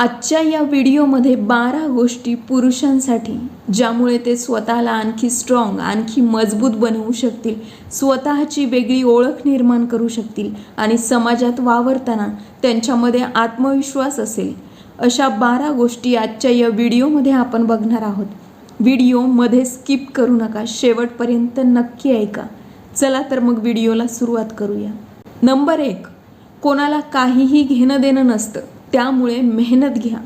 आजच्या या व्हिडिओमध्ये बारा गोष्टी पुरुषांसाठी ज्यामुळे ते स्वतःला आणखी स्ट्रॉंग आणखी मजबूत बनवू शकतील स्वतःची वेगळी ओळख निर्माण करू शकतील आणि समाजात वावरताना त्यांच्यामध्ये आत्मविश्वास असेल. अशा बारा गोष्टी आजच्या या व्हिडिओमध्ये आपण बघणार आहोत. व्हिडिओमध्ये स्किप करू नका शेवटपर्यंत नक्की ऐका. चला तर मग व्हिडिओला सुरुवात करूया. नंबर एक कोणाला काहीही घेणं देणं नसतं. त्यामुळे मेहनत घ्या.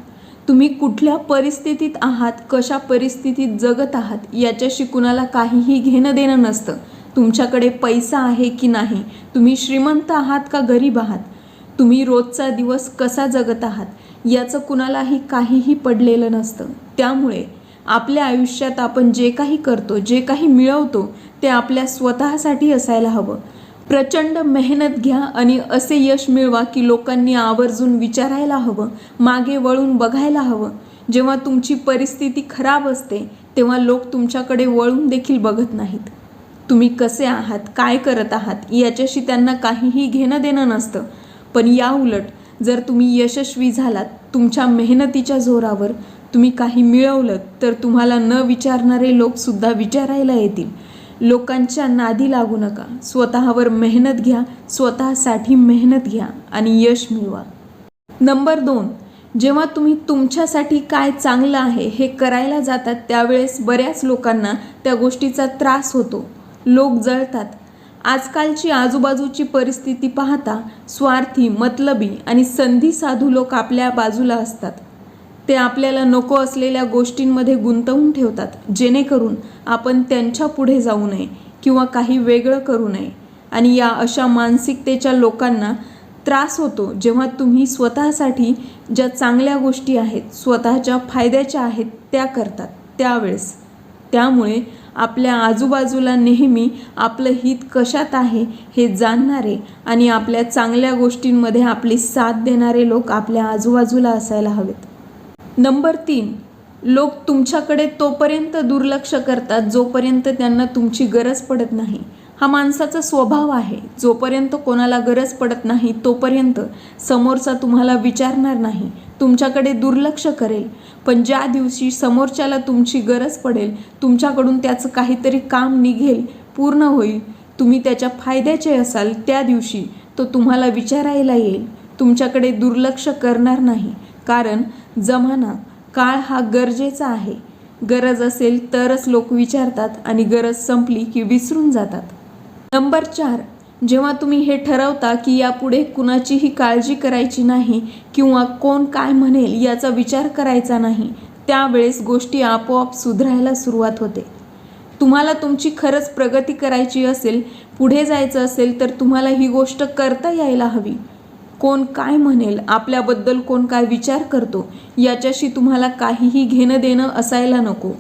तुम्ही कुठल्या परिस्थितीत आहात कशा परिस्थितीत जगत आहात याच्याशी कुणाला काहीही घेणं देणं नसतं. तुमच्याकडे पैसा आहे की नाही? तुम्ही श्रीमंत आहात का गरीब आहात? तुम्ही रोजचा दिवस कसा जगत आहात? याचं कुणालाही काहीही पडलेलं नसतं. त्यामुळे आपल्या आयुष्यात आपण जे काही करतो जे काही मिळवतो ते आपल्या स्वतःसाठी असायला हवं. प्रचंड मेहनत घ्या आणि असे यश मिळवा की लोकांनी आवर्जून विचारायला हवं मागे वळून बघायला हवं. जेव्हा तुमची परिस्थिती खराब असते तेव्हा लोक तुमच्याकडे वळून देखील बघत नाहीत. तुम्ही कसे आहात काय करत आहात याच्याशी त्यांना काहीही घेणं देणं नसतं. पण या उलट जर तुम्ही यशस्वी झालात तुमच्या मेहनतीच्या जोरावर तुम्ही काही मिळवलं तर तुम्हाला न विचारणारे लोकसुद्धा विचारायला येतील. लोकांच्या नादी लागू नका. स्वतःवर मेहनत घ्या. स्वतःसाठी मेहनत घ्या आणि यश मिळवा. नंबर दोन. जेव्हा तुम्ही तुमच्यासाठी काय चांगलं आहे हे करायला जातात त्यावेळेस बऱ्याच लोकांना त्या गोष्टीचा त्रास होतो. लोक जळतात. आजकालची आजूबाजूची परिस्थिती पाहता स्वार्थी मतलबी आणि संधी साधू लोक आपल्या बाजूला असतात. ते आपल्याला नको असलेल्या गोष्टींमध्ये गुंतवून ठेवतात. जेणेकरून आपण त्यांच्या पुढे जाऊ नये किंवा काही वेगळं करू नये. आणि या अशा मानसिकतेच्या लोकांना त्रास होतो जेव्हा तुम्ही स्वतःसाठी ज्या चांगल्या गोष्टी आहेत स्वतःच्या फायद्याच्या आहेत त्या करतात त्यावेळेस. त्यामुळे आपल्या आजूबाजूला नेहमी आपलं हित कशात आहे हे जाणणारे आणि आपल्या चांगल्या गोष्टींमध्ये आपली साथ देणारे लोक आपल्या आजूबाजूला असायला हवेत. नंबर तीन लोक तुमच्याकडे तोपर्यंत दुर्लक्ष करतात जोपर्यंत त्यांना तुमची गरज पडत नाही. हा माणसाचा स्वभाव आहे. जोपर्यंत कोणाला गरज पडत नाही तोपर्यंत समोरचा तुम्हाला विचारणार नाही तुमच्याकडे दुर्लक्ष करेल. पण ज्या दिवशी समोरच्याला तुमची गरज पडेल तुमच्याकडून त्याचं काहीतरी काम निघेल पूर्ण होईल तुम्ही त्याच्या फायद्याचे असाल त्या दिवशी तो तुम्हाला विचारायला येईल. तुमच्याकडे दुर्लक्ष करणार नाही. कारण जमाना काळ हा गरजेचा आहे. गरज असेल तरच लोक विचारतात आणि गरज संपली की विसरून जातात. नंबर चार जेव्हा तुम्ही हे ठरवता की यापुढे कुणाचीही काळजी करायची नाही किंवा कोण काय म्हणेल याचा विचार करायचा नाही त्यावेळेस गोष्टी आपोआप सुधारायला सुरुवात होते. तुम्हाला तुमची खरंच प्रगती करायची असेल पुढे जायचं असेल तर तुम्हाला ही गोष्ट करता यायला हवी. कोण काय म्हणेल आपल्याबद्दल कोण काय विचार करतो याच्याशी तुम्हाला काहीही घेणं देणं असायला नको.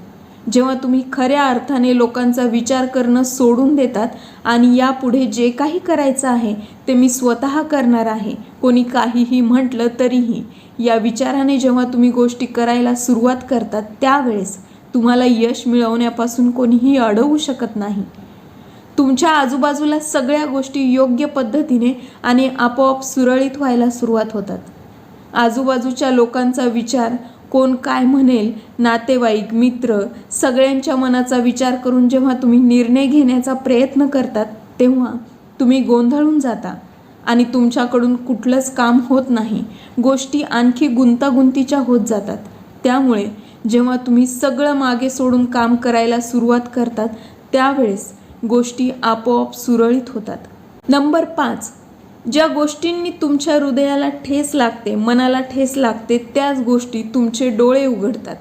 जेव्हा तुम्ही खऱ्या अर्थाने लोकांचा विचार करणं सोडून देतात आणि यापुढे जे काही करायचं आहे ते मी स्वतः करणार आहे कोणी काहीही म्हटलं तरीही. या विचाराने जेव्हा तुम्ही गोष्टी करायला सुरुवात करतात त्यावेळेस तुम्हाला यश मिळवण्यापासून कोणीही अडवू शकत नाही. तुमच्या आजूबाजूला सगळ्या गोष्टी योग्य पद्धतीने आणि आपोआप सुरळीत व्हायला सुरुवात होतात. आजूबाजूच्या लोकांचा विचार कोण काय म्हणेल नातेवाईक मित्र सगळ्यांच्या मनाचा विचार करून जेव्हा तुम्ही निर्णय घेण्याचा प्रयत्न करतात तेव्हा तुम्ही गोंधळून जाता आणि तुमच्याकडून कुठलंच काम होत नाही. गोष्टी आणखी गुंतागुंतीच्या होत जातात. त्यामुळे जेव्हा तुम्ही सगळं मागे सोडून काम करायला सुरुवात करतात त्यावेळेस गोष्टी आपोआप सुरळीत होतात. नंबर पाच. ज्या गोष्टींनी तुमच्या हृदयाला ठेस लागते मनाला ठेस लागते त्याच गोष्टी तुमचे डोळे उघडतात.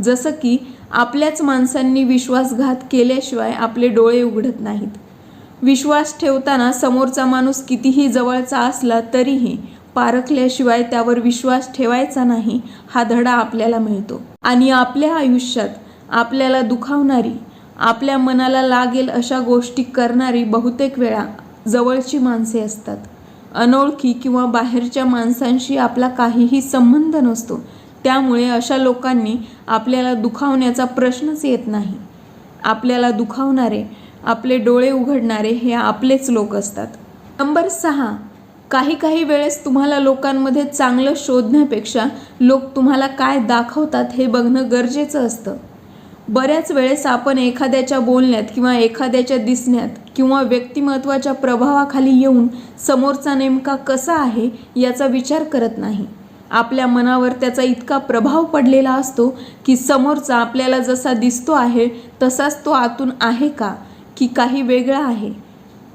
जसं की आपल्याच माणसांनी विश्वासघात केल्याशिवाय आपले डोळे उघडत नाहीत. विश्वास ठेवताना समोरचा माणूस कितीही जवळचा असला तरीही पारखल्याशिवाय त्यावर विश्वास ठेवायचा नाही हा धडा आपल्याला मिळतो. आणि आपल्या आयुष्यात आपल्याला दुखावणारी आपल्या मनाला लागेल अशा गोष्टी करणारी बहुतेक वेळा जवळची माणसे असतात. अनोळखी किंवा बाहेरच्या माणसांशी आपला काहीही संबंध नसतो. त्यामुळे अशा लोकांनी आपल्याला दुखावण्याचा प्रश्नच येत नाही. आपल्याला दुखावणारे आपले डोळे उघडणारे हे आपलेच लोक असतात. नंबर सहा. काही काही वेळेस तुम्हाला लोकांमध्ये चांगलं शोधण्यापेक्षा लोक तुम्हाला काय दाखवतात हे बघणं गरजेचं असतं. बऱ्याच वेळेस आपण एखाद्याच्या बोलण्यात किंवा एखाद्याच्या दिसण्यात किंवा व्यक्तिमत्वाच्या प्रभावाखाली येऊन समोरचा नेमका कसा आहे याचा विचार करत नाही. आपल्या मनावर त्याचा इतका प्रभाव पडलेला असतो की समोरचा आपल्याला जसा दिसतो आहे तसाच तो आतून आहे का? की काही वेगळा आहे?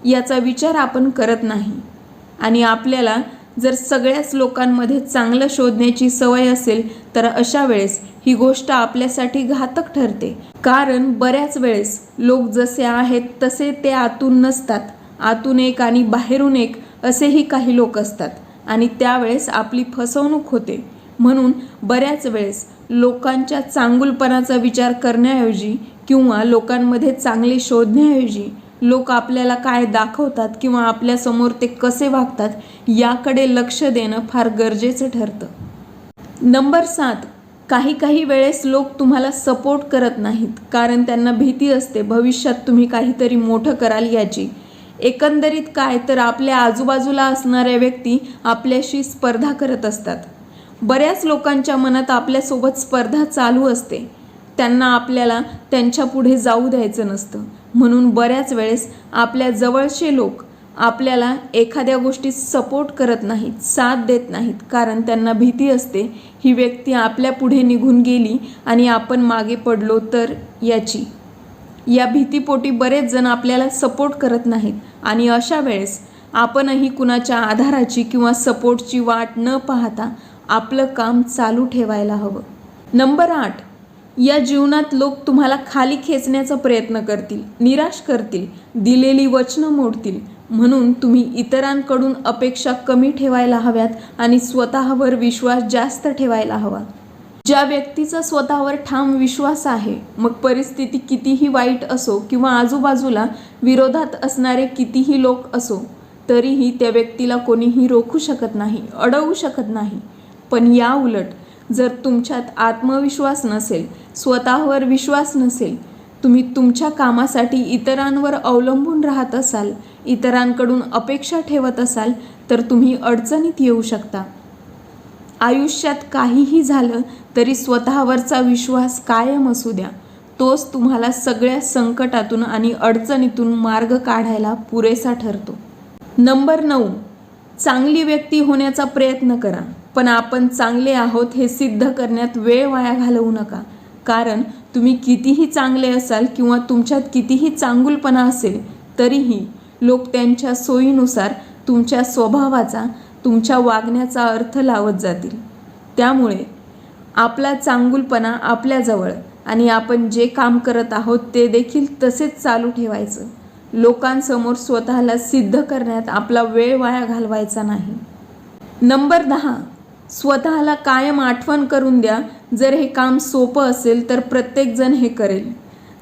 याचा विचार आपण करत नाही. आणि आपल्याला जर सगळ्याच लोकांमध्ये चांगलं शोधण्याची सवय असेल तर अशा वेळेस ही गोष्ट आपल्यासाठी घातक ठरते. कारण बऱ्याच वेळेस लोक जसे आहेत तसे ते आतून नसतात. आतून एक आणि बाहेरून एक असेही काही लोक असतात. आणि त्यावेळेस आपली फसवणूक होते. म्हणून बऱ्याच वेळेस लोकांच्या चांगुलपणाचा विचार करण्याऐवजी किंवा लोकांमध्ये चांगले शोधण्याऐवजी लोक आपल्याला काय दाखवतात किंवा आपल्यासमोर ते कसे वागतात याकडे लक्ष देणं फार गरजेचं ठरतं. नंबर सात काही काही वेळेस लोक तुम्हाला सपोर्ट करत नाहीत कारण त्यांना भीती असते भविष्यात तुम्ही काहीतरी मोठं कराल याची. एकंदरीत काय तर आपल्या आजूबाजूला असणाऱ्या व्यक्ती आपल्याशी स्पर्धा करत असतात. बऱ्याच लोकांच्या मनात आपल्यासोबत स्पर्धा चालू असते. त्यांना आपल्याला त्यांच्या पुढे जाऊ द्यायचं नसतं. म्हणून बऱ्याच वेळेस आपल्या जवळचे लोक आपल्याला एखाद्या गोष्टीत सपोर्ट करत नाहीत साथ देत नाहीत. कारण त्यांना भीती असते ही व्यक्ती आपल्या पुढे निघून गेली आणि आपण मागे पडलो तर याची. या भीतीपोटी बरेच जण आपल्याला सपोर्ट करत नाहीत आणि अशा वेळेस आपणही कुणाच्या आधाराची किंवा सपोर्टची वाट न पाहता आपलं काम चालू ठेवायला हवं. नंबर आठ या जीवनात लोक तुम्हाला खाली खेचण्याचा प्रयत्न करतील निराश करतील दिलेली वचनं मोडतील. म्हणून तुम्ही इतरांकडून अपेक्षा कमी ठेवायला हव्यात आणि स्वतःवर विश्वास जास्त ठेवायला हवा. ज्या व्यक्तीचा स्वतःवर ठाम विश्वास आहे मग परिस्थिती कितीही वाईट असो किंवा आजूबाजूला विरोधात असणारे कितीही लोक असो तरीही त्या व्यक्तीला कोणीही रोखू शकत नाही अडवू शकत नाही. पण या उलट जर तुमच्यात आत्मविश्वास नसेल स्वतःवर विश्वास नसेल तुम्ही तुमच्या कामासाठी इतरांवर अवलंबून राहत असाल इतरांकडून अपेक्षा ठेवत असाल तर तुम्ही अडचणीत येऊ शकता. आयुष्यात काहीही झालं तरी स्वतःवरचा विश्वास कायम असू द्या. तोच तुम्हाला सगळ्या संकटातून आणि अडचणीतून मार्ग काढायला पुरेसा ठरतो. नंबर नऊ. चांगली व्यक्ती होण्याचा प्रयत्न करा. पण आपण चांगले आहोत हे सिद्ध करण्यात वेळ वाया घालवू नका. कारण तुम्ही कितीही चांगले असाल किंवा तुमच्यात कितीही चांगुलपणा असेल तरीही लोक त्यांच्या सोयीनुसार तुमच्या स्वभावाचा तुमच्या वागण्याचा अर्थ लावत जातील. त्यामुळे आपला चांगुलपणा आपल्याजवळ आणि आपण जे काम करत आहोत ते देखील तसेच चालू ठेवायचं. लोकांसमोर स्वतःला सिद्ध करण्यात आपला वेळ वाया घालवायचा नाही. नंबर दहा. स्वतःला कायम आठवण करून द्या. जर हे काम सोपं असेल तर प्रत्येकजण हे करेल.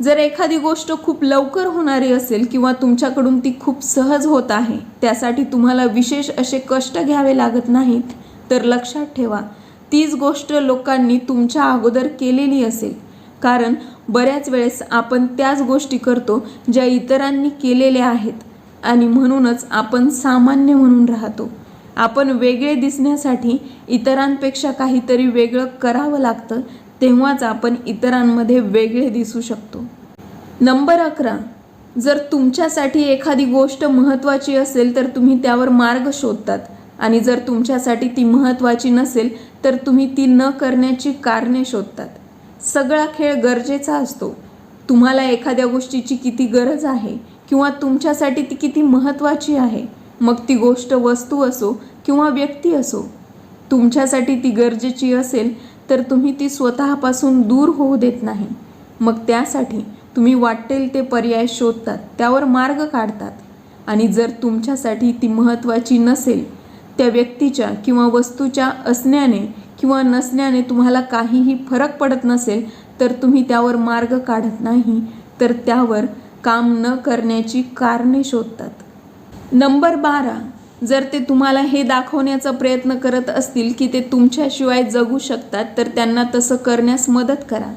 जर एखादी गोष्ट खूप लवकर होणारी असेल किंवा तुमच्याकडून ती खूप सहज होत आहे त्यासाठी तुम्हाला विशेष असे कष्ट घ्यावे लागत नाहीत. तर लक्षात ठेवा तीच गोष्ट लोकांनी तुमच्या अगोदर केलेली असेल. कारण बऱ्याच वेळेस आपण त्याच गोष्टी करतो ज्या इतरांनी केलेल्या आहेत आणि म्हणूनच आपण सामान्य म्हणून राहतो. आपण वेगळे दिसण्यासाठी इतरांपेक्षा काहीतरी वेगळं करावं लागतं तेव्हाच आपण इतरांमध्ये वेगळे दिसू शकतो. नंबर अकरा. जर तुमच्यासाठी एखादी गोष्ट महत्त्वाची असेल तर तुम्ही त्यावर मार्ग शोधतात. आणि जर तुमच्यासाठी ती महत्त्वाची नसेल तर तुम्ही ती न करण्याची कारणे शोधतात. सगळा खेळ गरजेचा असतो. तुम्हाला एखाद्या गोष्टीची किती गरज आहे किंवा तुमच्यासाठी ती किती महत्त्वाची आहे मग ती गोष्ट वस्तू असो किंवा व्यक्ती असो तुमच्यासाठी ती गरजेची असेल तर तुम्ही ती स्वतःपासून दूर होऊ देत नाही. मग त्यासाठी तुम्ही वाटेल ते पर्याय शोधतात त्यावर मार्ग काढतात. आणि जर तुमच्यासाठी ती महत्त्वाची नसेल त्या व्यक्तीच्या किंवा वस्तूच्या असण्याने किंवा नसण्याने तुम्हाला काहीही फरक पडत नसेल तर तुम्ही त्यावर मार्ग काढत नाही तर त्यावर काम न करण्याची कारणे शोधतात. नंबर बारा जर ते तुम्हाला हे दाखवण्याचा प्रयत्न करत असतील की ते तुमच्याशिवाय जगू शकतात तर त्यांना तसं करण्यास मदत करा.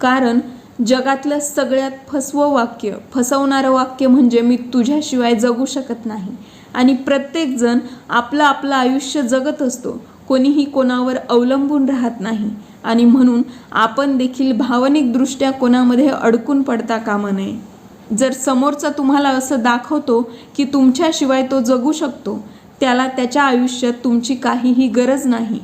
कारण जगातलं सगळ्यात फसवं वाक्य फसवणारं वाक्य म्हणजे मी तुझ्याशिवाय जगू शकत नाही. आणि प्रत्येकजण आपलं आपलं आयुष्य जगत असतो कोणीही कोणावर अवलंबून राहत नाही. आणि म्हणून आपण देखील भावनिकदृष्ट्या कोणामध्ये अडकून पडता कामा नये. जर समोरचा तुम्हाला असं दाखवतो की तुमच्याशिवाय तो जगू शकतो त्याला त्याच्या आयुष्यात तुमची काहीही गरज नाही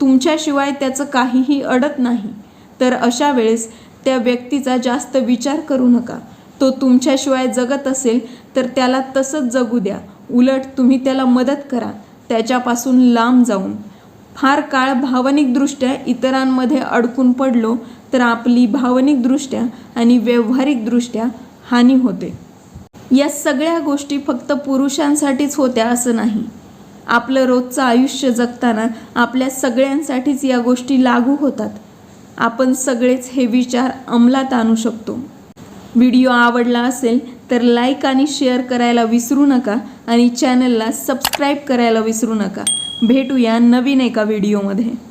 तुमच्याशिवाय त्याचं काहीही अडत नाही तर अशा वेळेस त्या व्यक्तीचा जास्त विचार करू नका. तो तुमच्याशिवाय जगत असेल तर त्याला तसंच जगू द्या. उलट तुम्ही त्याला मदत करा. त्याच्यापासून लांब जाऊन. फार काळ भावनिकदृष्ट्या इतरांमध्ये अडकून पडलो तर आपली भावनिकदृष्ट्या आणि व्यावहारिकदृष्ट्या हानी होते. या सगळ्या गोष्टी फक्त पुरुषांसाठीच होत्या असं नाही. आपलं रोजचं आयुष्य जगताना आपल्या सगळ्यांसाठीच या गोष्टी लागू होतात. आपण सगळेच हे विचार अंमलात आणू शकतो. व्हिडिओ आवडला असेल तर लाईक आणि शेअर करायला विसरू नका आणि चॅनलला सबस्क्राईब करायला विसरू नका. भेटूया नवीन एका व्हिडिओमध्ये.